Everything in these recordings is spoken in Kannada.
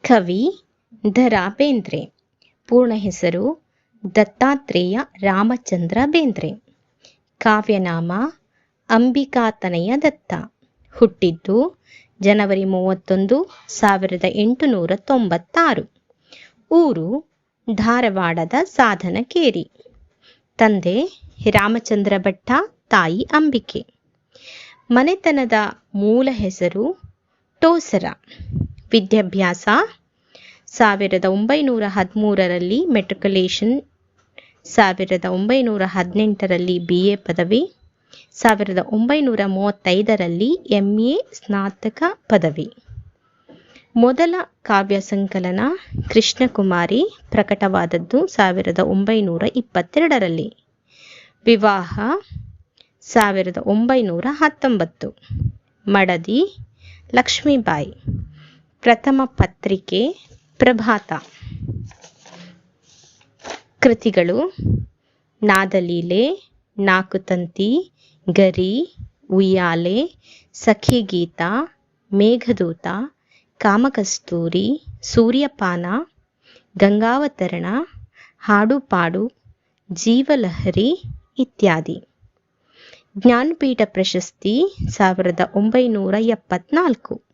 ಕವಿ ದ ರಾ ಬೇಂದ್ರೆ ಪೂರ್ಣ ಹೆಸರು ದತ್ತಾತ್ರೇಯ ರಾಮಚಂದ್ರ ಬೇಂದ್ರೆ. ಕಾವ್ಯನಾಮ ಅಂಬಿಕಾತನಯ ದತ್ತ. ಹುಟ್ಟಿದ್ದು ಜನವರಿ ಮೂವತ್ತೊಂದು, ಸಾವಿರದ ಎಂಟುನೂರ ತೊಂಬತ್ತಾರು. ಊರು ಧಾರವಾಡದ ಸಾಧನಕೇರಿ. ತಂದೆ ರಾಮಚಂದ್ರ ಭಟ್ಟ, ತಾಯಿ ಅಂಬಿಕೆ. ಮನೆತನದ ಮೂಲ ಹೆಸರು ಟೋಸರ. ವಿದ್ಯಾಭ್ಯಾಸ ಸಾವಿರದ ಒಂಬೈನೂರ ಹದಿಮೂರರಲ್ಲಿ ಮೆಟ್ರಿಕುಲೇಷನ್ ಸಾವಿರದ ಒಂಬೈನೂರ ಹದಿನೆಂಟರಲ್ಲಿ ಬಿ ಎ ಪದವಿ, ಸಾವಿರದ ಒಂಬೈನೂರ ಮೂವತ್ತೈದರಲ್ಲಿ ಎಂ ಎ ಸ್ನಾತಕ ಪದವಿ. ಮೊದಲ ಕಾವ್ಯ ಸಂಕಲನ ಕೃಷ್ಣಕುಮಾರಿ ಪ್ರಕಟವಾದದ್ದು ಸಾವಿರದ ಒಂಬೈನೂರ ಇಪ್ಪತ್ತೆರಡರಲ್ಲಿ. ವಿವಾಹ ಸಾವಿರದ ಒಂಬೈನೂರ ಹತ್ತೊಂಬತ್ತು. ಮಡದಿ ಲಕ್ಷ್ಮೀಬಾಯಿ. ಪ್ರಥಮ ಪತ್ರಿಕೆ ಪ್ರಭಾತ. ಕೃತಿಗಳು ನಾದಲೀಲೆ, ನಾಕುತಂತಿ, ಗರಿ, ಉಯ್ಯಾಲೆ, ಸಖಿಗೀತ, ಮೇಘದೂತ, ಕಾಮಕಸ್ತೂರಿ, ಸೂರ್ಯಪಾನ, ಗಂಗಾವತರಣ, ಹಾಡುಪಾಡು, ಜೀವಲಹರಿ ಇತ್ಯಾದಿ. ಜ್ಞಾನಪೀಠ ಪ್ರಶಸ್ತಿ ಸಾವಿರದ ಒಂಬೈನೂರ ಎಪ್ಪತ್ನಾಲ್ಕು.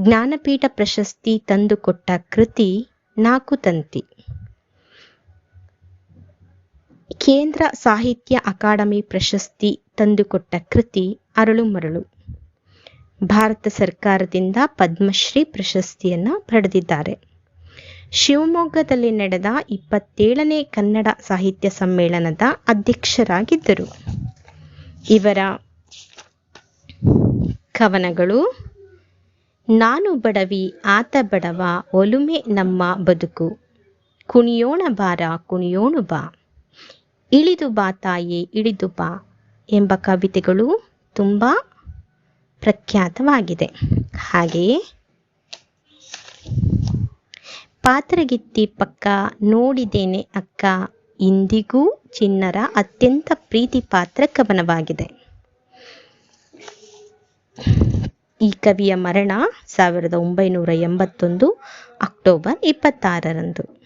ಜ್ಞಾನಪೀಠ ಪ್ರಶಸ್ತಿ ತಂದುಕೊಟ್ಟ ಕೃತಿ ನಾಕು ತಂತಿ. ಕೇಂದ್ರ ಸಾಹಿತ್ಯ ಅಕಾಡೆಮಿ ಪ್ರಶಸ್ತಿ ತಂದುಕೊಟ್ಟ ಕೃತಿ ಅರಳು ಮರಳು. ಭಾರತ ಸರ್ಕಾರದಿಂದ ಪದ್ಮಶ್ರೀ ಪ್ರಶಸ್ತಿಯನ್ನು ಪಡೆದಿದ್ದಾರೆ. ಶಿವಮೊಗ್ಗದಲ್ಲಿ ನಡೆದ ಇಪ್ಪತ್ತೇಳನೇ ಕನ್ನಡ ಸಾಹಿತ್ಯ ಸಮ್ಮೇಳನದ ಅಧ್ಯಕ್ಷರಾಗಿದ್ದರು. ಇವರ ಕವನಗಳು ನಾನು ಬಡವಿ, ಆತ ಬಡವ, ಒಲುಮೆ ನಮ್ಮ ಬದುಕು. ಕುಣಿಯೋಣ ಬಾರ, ಕುಣಿಯೋಣು ಬಾ. ಇಳಿದು ಬಾ ತಾಯೇ, ಇಳಿದು ಬಾ ಎಂಬ ಕವಿತೆಗಳು ತುಂಬ ಪ್ರಖ್ಯಾತವಾಗಿದೆ. ಹಾಗೆಯೇ ಪಾತ್ರಗಿತ್ತಿ ಪಕ್ಕ ನೋಡಿದ್ದೇನೆ ಅಕ್ಕ, ಇಂದಿಗೂ ಚಿನ್ನರ ಅತ್ಯಂತ ಪ್ರೀತಿ ಪಾತ್ರ ಕವನವಾಗಿದೆ. ಈ ಕವಿಯ ಮರಣ ಸಾವಿರದ ಒಂಬೈನೂರ ಎಂಬತ್ತೊಂದು ಅಕ್ಟೋಬರ್ ಇಪ್ಪತ್ತಾರರಂದು.